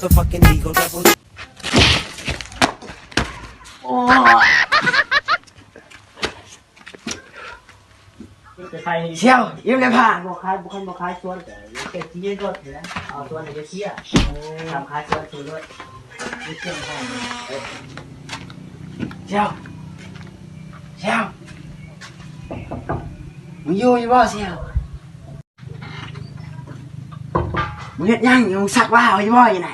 motherfucking Eagle Double. เชี่ยวยิ้มเลยผ่านบอกขายบุคคลบอกขายสวนแต่เก็บ มึงอยู่อยู่บ่เชี่ยวมึงเฮ็ดยังอยู่มึงซักว่าเอาอยู่บ่อยู่ไหน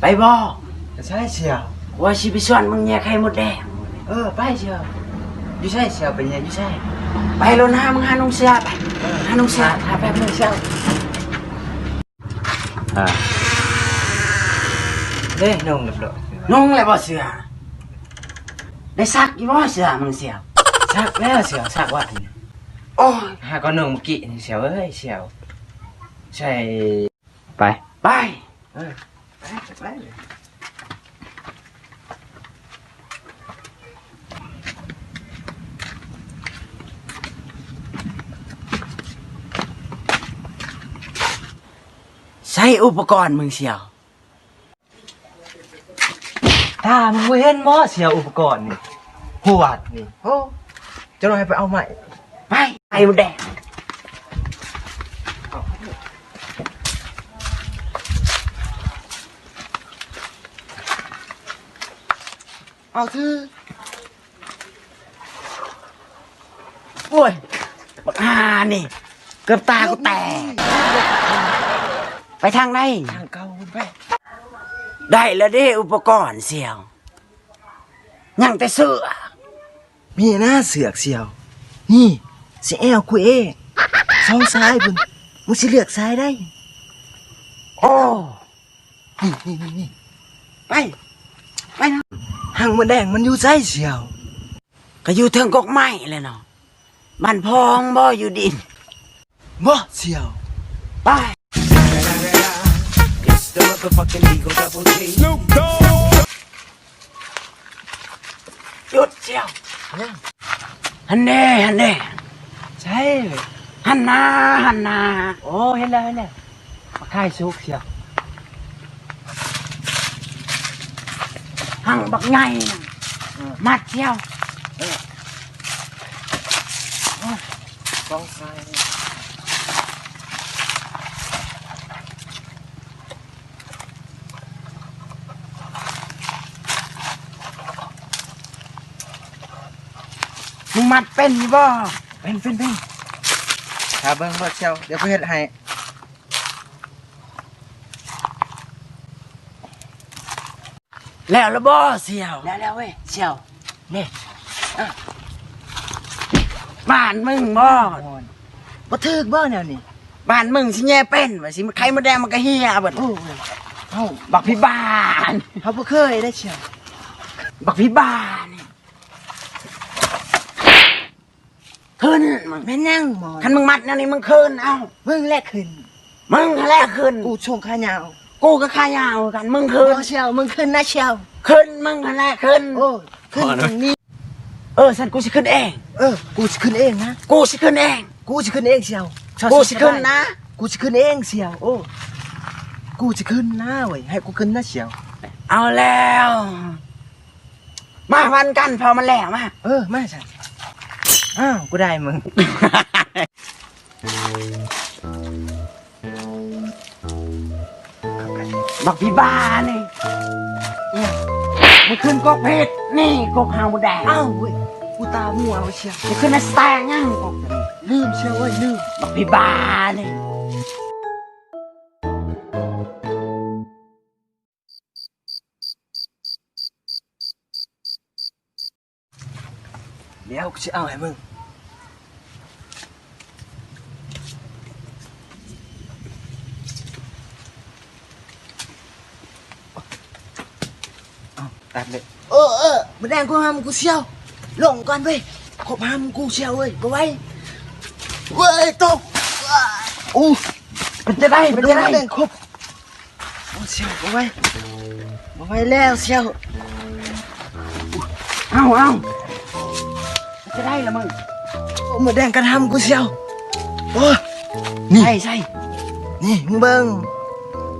ไปบ่ใช่เชียวว่าสิไปสวนมึงเนี่ยไข่มดแดงเออไปเชียวอยู่ใช่เชียวเป็นยังอยู่ใช่ไปรถหามึงหานุ่งเสื้อไปหานุ่งเสื้อหาแป๊บนึงเสื้ออ่าเด้นงกับดอกนุ่งเลยบ่เสื้อได้ซักอยู่บ่เสื้อมึงเสียวซักแล้วเชียวซักวัดนี่ โอ้ยหาก็นงเมื่อกี้นี่เชียวเอ้ยเชียวใช่ไป ไปเออไปไปเลยใช้อุปกรณ์มึงเสียวถ้ามึงบ่เห็นบ่เชียวอุปกรณ์นี่หวดนี่โอ้จะลองให้ไปเอาใหม่ ไป ไข่มดแดงเอาทื่อโอ้ยบักหานี่ เกือบตากูแตก ไปทางไหน ทางเก่าคุณไป ได้แล้วเด้อุปกรณ์เสี่ยว ยังแต่เสือ มีหน้าเสือกเชียว นี่ สิแอลคุยเอสองซ้ายบุญมึงสิเลือกซ้ายได้โอ้นี่นี่นี่นี่ไป ไปนะหางมันแดงมันอยู่ใจเชียว ก็อยู่เทิงกกไม้เลยเนาะมันพองบ่อยู่ดินบ่เชียว ไป It's the motherfucking Eagle Double G. หยุดเชียวฮันเน่ฮันเน่ ใช่เลยฮันนาฮันนาโอ้เห็นแล้วเห็นแล้วมาค่ายซุกเชียวหังบักไงน่ะมัดเชียวสองซ้ายมึงมัดเป็นอยู่บ่ เป็นเป็นเป็นหาเบิ้งบ่เชียวเดี๋ยวไปเฮ็ดให้แล้วละบ่เชียว แล้วแล้วเว้ยเชียวนี่บ้านมึงบ่บ่ถึกบ่แนวนี้บ้านมึงสิแย่เป็นว่าสิใครมาแดงมันก็เฮียเบิดโอ้ยเฮาบักพี่บ้านเฮาบ่เคยได้เชียวบักพี่บ้านขึ้น มึงแม่นยังหมอคันมึงมัดแนวนี้มึงขึ้นเอ้าเบิ่งแลกขึ้นมึงแรกขึ้นกูชงขายาว กูก็ขายาวกันมึงขึ้นบ่เชียวมึงขึ้นนะเชียวขึ้นมึงแรกขึ้นโอ้ยขึ้นตรงนี้เออสันกูสิขึ้นเองเออกูสิขึ้นเองนะกูสิขึ้นเองกูสิขึ้นเองเชียวชอบกูสิขึ้นนะ กูสิขึ้นเองเชียวโอ้กูสิขึ้นนะเว้ยให้กูขึ้นนะเชียว เอาแล้ว มาวันกันพอมันแล้วมาเออมาจ้ะ อ้าวกูได้มึง บักพี่บ้านี่เนี่ยมันขึ้นกกเพชรนี่กกหาวแดงอ้าวเว้ยกูตามัวเอาเชียวจะขึ้นในสแตงยังกกจะนี่ลืมเชียวเว้ยลืมบักพี่บ้านี่เดี๋ยวกูจะเอาให้มึง ตัดเลยเออเออมันแดงกูห้ามกูเชียวลงก่อนเว้ยขบห้ามกูเชียวเว้ยบ่ไหว้เว้ยตกว้าอู้เป็นจะได้เป็นเดี๋ยจะวได้แดงครบโอ้เชียวบ่ไหว้บ่ไหว้แล้วเชียวเอาเอาเป็นจะได้ละมึงโอ้มาแดงกระทำกูเชียวโอ้นี่ใช่ใช่นี่มึงเบิ่ง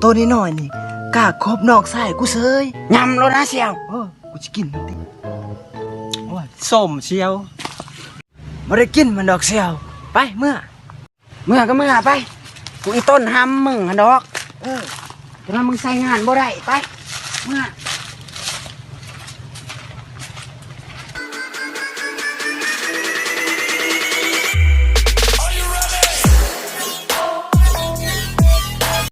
ตัวนี้หน่อยนี่ กล้าครบนอกใส่กูเซยยำแล้วนะเชียวเออกูจะกินมันติโอ้ยส้มเชียวบ่ได้กินมันดอกเสียว ไปเมื่อ เมื่อก็เมื่อไป กูอีต้นห้ำมึงอะดอก เออแต่ว่ามึงใส่งานบ่ได้ไป เมื่อ